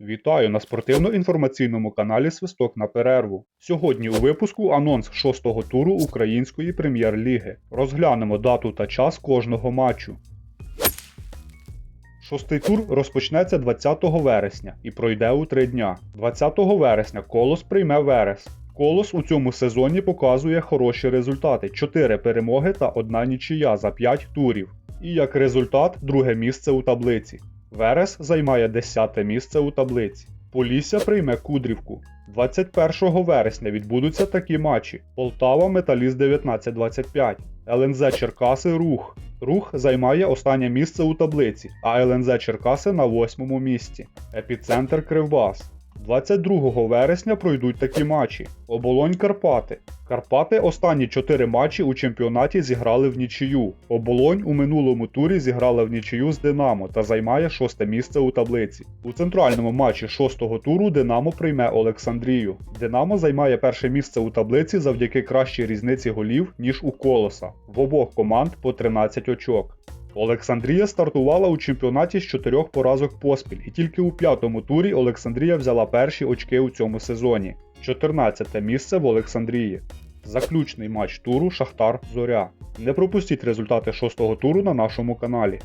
Вітаю на спортивно-інформаційному каналі Свисток на перерву. Сьогодні у випуску анонс шостого туру Української прем'єр-ліги. Розглянемо дату та час кожного матчу. Шостий тур розпочнеться 20 вересня і пройде у три дня. 20 вересня Колос прийме Верес. Колос у цьому сезоні показує хороші результати: 4 перемоги та 1 нічия за 5 турів. І як результат, друге місце у таблиці. Верес займає 10 місце у таблиці. Полісся прийме Кудрівку. 21 вересня відбудуться такі матчі: Полтава Металіст 1925, ЛНЗ Черкаси Рух. Рух займає останнє місце у таблиці, а ЛНЗ Черкаси на 8 місці. Епіцентр Кривбас. 22 вересня пройдуть такі матчі: Оболонь Карпати. Карпати останні 4 матчі у чемпіонаті зіграли в нічию. Оболонь у минулому турі зіграла в нічию з Динамо та займає шосте місце у таблиці. У центральному матчі шостого туру Динамо прийме Олександрію. Динамо займає перше місце у таблиці завдяки кращій різниці голів, ніж у Колоса. В обох команд по 13 очок. Олександрія стартувала у чемпіонаті з чотирьох поразок поспіль, і тільки у п'ятому турі Олександрія взяла перші очки у цьому сезоні. 14 місце в Олександрії. Заключний матч туру Шахтар Зоря. Не пропустіть результати шостого туру на нашому каналі.